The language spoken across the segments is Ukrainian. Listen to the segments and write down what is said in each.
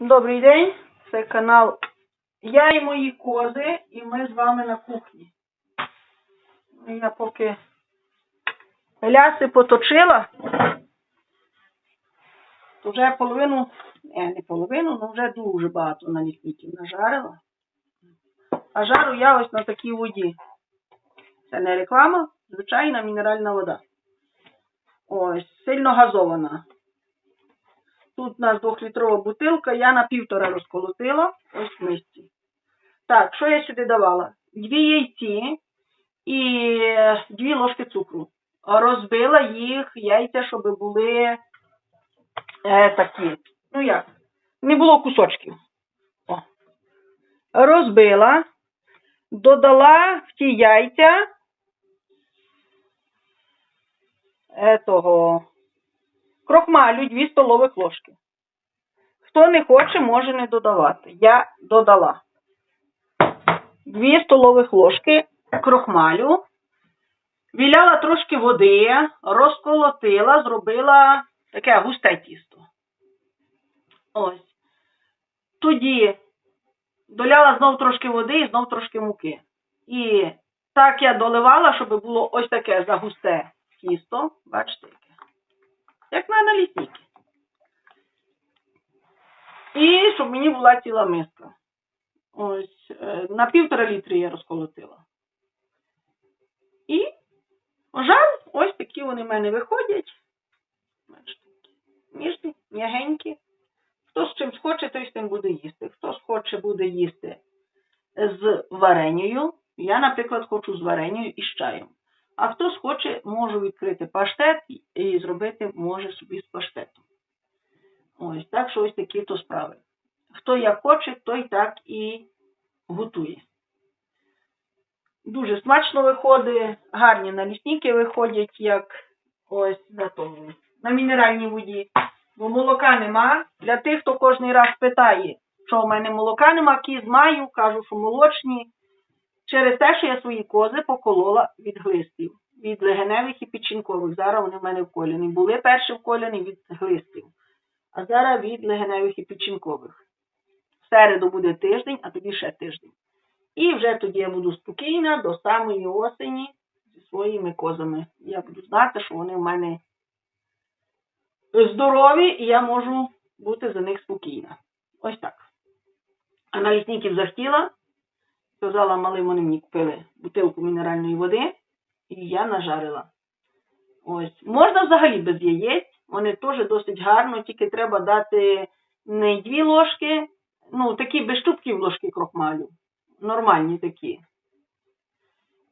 Добрий день, це канал Я і мої кози, і ми з вами на кухні. Я поки ляси поточила, то вже половину, не, не половину, але вже дуже багато на налісників нажарила. А жару я ось на такій воді. Це не реклама, звичайна мінеральна вода. Ось, сильно газована. Тут у нас двохлітрова бутилка, я на півтора розколотила, ось в мисці. Так, що я сюди давала? Дві яйці і е, дві ложки цукру. Розбила їх яйця, щоб були е, такі. Ну як? Не було кусочків. О. Розбила, додала в ті яйця етого крохмалю 2 столових ложки. Хто не хоче, може не додавати. Я додала 2 столових ложки крохмалю, віляла трошки води, розколотила, зробила таке густе тісто. Ось. Тоді доляла знов трошки води і знов трошки муки. І так я доливала, щоб було ось таке загусте тісто. Бачите? Як на налісники. І щоб мені була ціла миска. Ось е, на півтора літри я розколотила. І жар, ось такі вони в мене виходять. Ніжні, м'ягенькі. Хто з чим схоче, той з тим буде їсти. Хто схоче буде їсти з варенею. Я, наприклад, хочу з варенею і з чаєм. А хто схоче, можу відкрити паштет і зробити може собі з паштетом. Ось так що ось такі то справи. Хто як хоче, той так і готує. Дуже смачно виходить, гарні налісники виходять, як ось на тому, на мінеральній воді. Бо молока нема. Для тих, хто кожен раз питає, що в мене молока нема, кіз маю, кажу, що молочні. Через те, що я свої кози поколола від глистів, від легеневих і печінкових. Зараз вони в мене вколені. Були перші вколені від глистів, а зараз від легеневих і печінкових. В середу буде тиждень, а тоді ще тиждень. І вже тоді я буду спокійна до самої осені зі своїми козами. Я буду знати, що вони в мене здорові, і я можу бути за них спокійна. Ось так. А на лісників захотіла, сказала малим, вони мені купили бутилку мінеральної води, і я нажарила. Ось. Можна взагалі без яєць, вони теж досить гарно, тільки треба дати не дві ложки, ну, такі без чубків ложки крохмалю. Нормальні такі.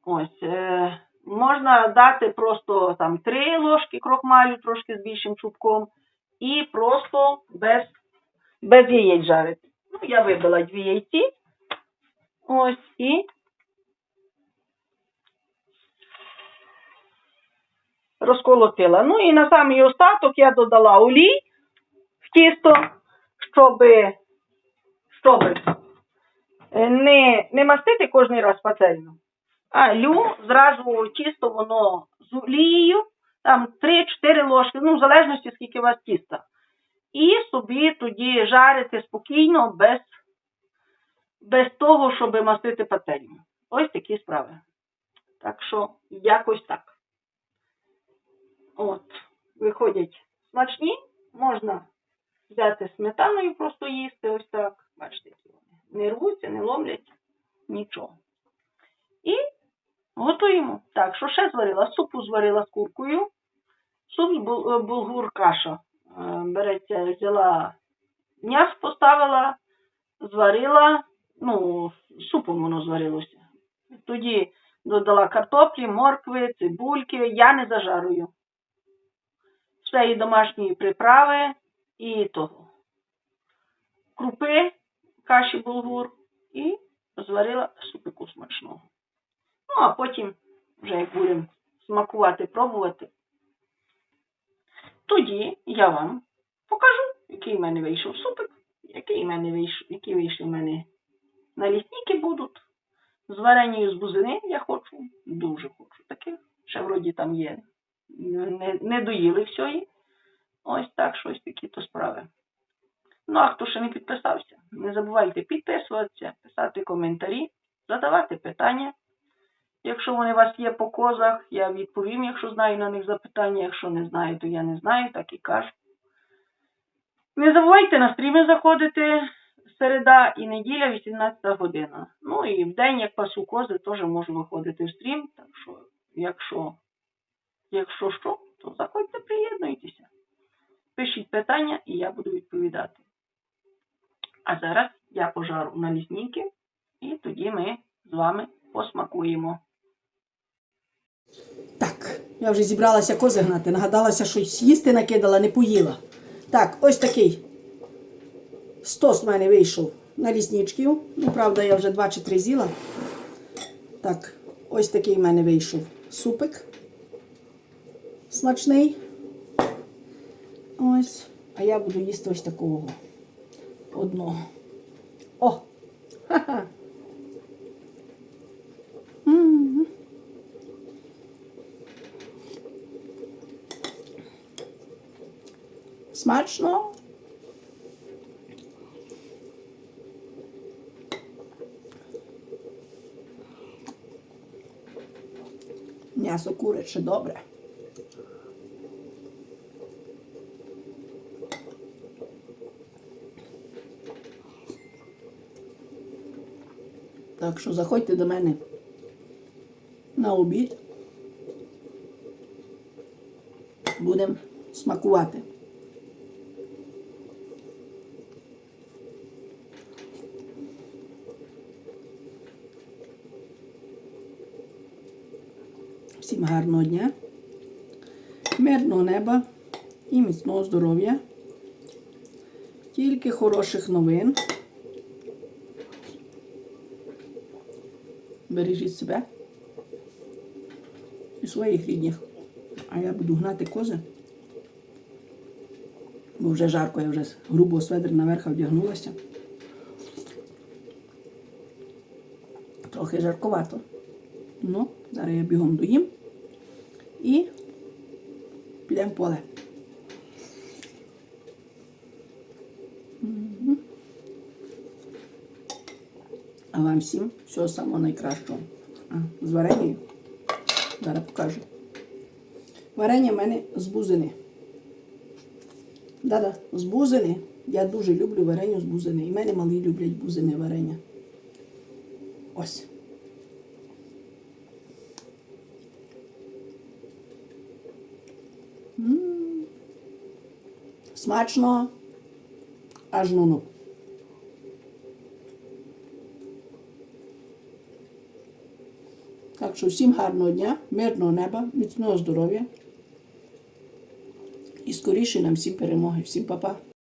Ось. Е, можна дати просто там три ложки крохмалю, трошки з більшим чубком, і просто без, без яєць жарити. Ну, я вибила дві яйці. Ось і розколотила. Ну і на самий остаток я додала олій в тісто, щоб, щоб не, не мастити кожен раз пательню. А лю зразу тісто воно з олією, там 3-4 ложки, ну в залежності скільки у вас тіста. І собі тоді жарити спокійно, без без того, щоб мастити пательню. Ось такі справи. Так що, якось так. От, виходять смачні, можна взяти сметаною, просто їсти, ось так. Бачите, які вони. Не рвуться, не ломлять, нічого. І готуємо. Так, що ще зварила? Супу зварила з куркою. Суп з е, булгур каша. Е, Береться, взяла м'ясо поставила, зварила, ну, супом воно зварилося. Тоді додала картоплі, моркви, цибульки. Я не зажарую. І домашні приправи, і того. Крупи, каші булгур і зварила супику смачного. Ну, а потім, вже як будемо смакувати, пробувати, тоді я вам покажу, який в мене вийшов супик, який в мене вийшов, які вийшли в мене налісники будуть. З варенням з бузини я хочу, дуже хочу таких. Ще вроді там є. Не, не доїли всьої. Ось так, щось такі то справи. Ну, а хто ще не підписався, не забувайте підписуватися, писати коментарі, задавати питання. Якщо вони у вас є по козах, я відповім, якщо знаю на них запитання. Якщо не знаю, то я не знаю, так і кажу. Не забувайте на стріми заходити середа і неділя, 18 година. Ну і в день, як пасу кози, теж можу виходити в стрім. Так що, якщо, якщо що, то заходьте, приєднуйтеся. Пишіть питання, і я буду відповідати. А зараз я пожару на ліснійки, і тоді ми з вами посмакуємо. Так, я вже зібралася кози гнати, нагадалася, що їсти накидала, не поїла. Так, ось такий стос в мене вийшов на лісничків. Ну, правда, я вже два чи три з'їла. Так, ось такий в мене вийшов супик. Смачний. Ось. А я буду їсти ось такого одного. О! Смачно. М'ясо куряче добре. Так що заходьте до мене на обід. Будемо смакувати. Всім гарного дня, мирного неба і міцного здоров'я. Тільки хороших новин. Бережіть себе і своїх рідних. А я буду гнати кози. Бо вже жарко, я вже з грубого сведра наверх вдягнулася. Трохи жарковато. Ну, зараз я бігом доїм підемо в поле. А вам всім всього самого найкращого. З вареньєю. Зараз покажу. Варення в мене з бузини. Да-да, з бузини. Я дуже люблю варення з бузини. І в мене малі люблять бузини варення. Ось. Смачно. Аж ну-ну. Так що всім гарного дня, мирного неба, міцного здоров'я і скоріше нам всім перемоги. Всім па-па.